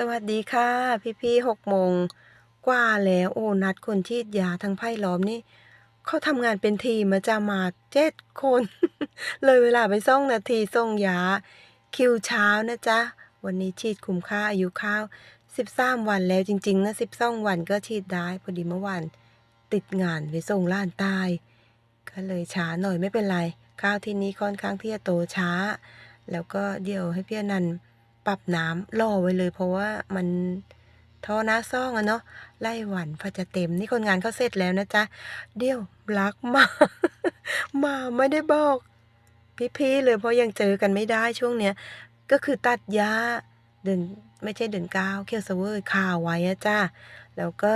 สวัสดีค่ะ พี่ๆหกโมงกว่าแล้วโอ้นัดคนฉีดยาทั้งไพ่ล้อมนี่เขาทำงานเป็นทีมาจะมาเจ็ดคน เลยเวลาไปส่งนาทีส่งยา คิวเช้านะจ๊ะ วันนี้ฉีดคุ้มค่าอายุข้าวสิบสามวันแล้วจริง ๆ นะสิบสองวันก็ฉีดได้พอดีเมื่อวานติดงานไปส่งล้านใตายก็เลยช้าหน่อยไม่เป็นไร ข้าวที่นี้ค่อนข้างที่จะโตช้า แล้วก็เดี๋ยวให้พี่อนันต์ ปรับน้ำล่อไว้เลย เพราะว่ามันท่อน้าซ่องอะเนาะไล่หวันพอจะเต็ม นี่คนงานเขาเสร็จแล้วนะจ๊ะ เดี๋ยวรักมา มาไม่ได้บอก พี่ๆเลยเพราะยังเจอกันไม่ได้ช่วงเนี้ย ก็คือตัดหญ้าเดินไม่ใช่เดินก้าวเคียวเซเวอร์ข่าไว้อะจ้าแล้วก็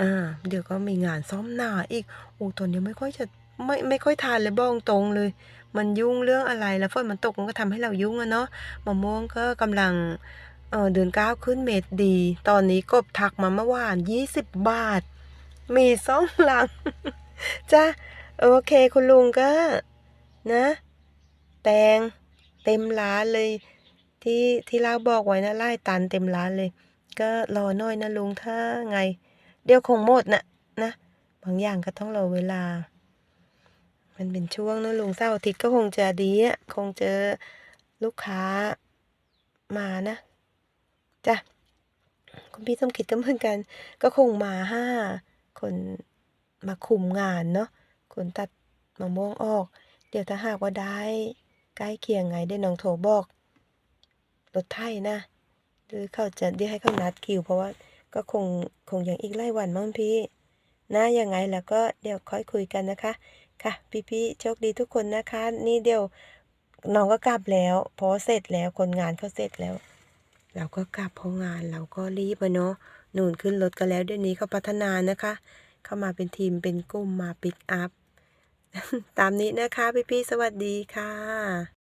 อ่าเดี๋ยวก็มีงานซ้อมหน้าอีกโอ้ตอนนี้ไม่ค่อยจะไม่ไม่ค่อยทานเลยบ้องตรงเลย มันยุ่งเรื่องอะไรแล้วฝนมันตกมันก็ทำให้เรายุ่งอะเนาะมะม่วงก็กำลังเออเดือนเก้าขึ้นเม็ดดี ตอนนี้กบทักมาเมื่อวานยี่สิบบาท มีสองหลังจ้าโอเคคุณลุงก็นะ แตงเต็มร้านเลย ที่ที่เราบอกไว้นะไล่ตันเต็มร้านเลย ก็รอหน่อยนะลุงถ้าไง เดี๋ยวคงหมดนะนะ บางอย่างก็ต้องรอเวลา มันเป็นช่วงนะลุงเสาร์อาทิตย์ก็คงจะดีอะคงเจอลูกค้ามานะจ้ะคุณพี่สมคิดก็เหมือนกัน ก็คงมาห้าคนมาคุมงานเนาะคนตัดมะม่วงออก เดี๋ยวถ้าหากว่าได้ใกล้เคียงไงได้น้องโทรบอกรถไถนะหรือเขาจะเรียกให้เขานัดคิว เพราะว่าก็คงคงอย่างอีกไล่วันมั้งพี่ นะยังไงแล้วก็เดี๋ยวค่อยคุยกันนะคะ ค่ะพี่ๆโชคดีทุกคนนะคะ นี่เดี๋ยวน้องก็กลับแล้วพอเสร็จแล้วคนงานเขาเสร็จแล้ว เราก็กลับพองานเราก็รีบอะเนาะหนุนขึ้นรถกันแล้วเดี๋ยวนี้เขาพัฒนานะคะ เข้ามาเป็นทีมเป็นกลุ่มมาปิกอัพ ตามนี้นะคะพี่ๆสวัสดีค่ะ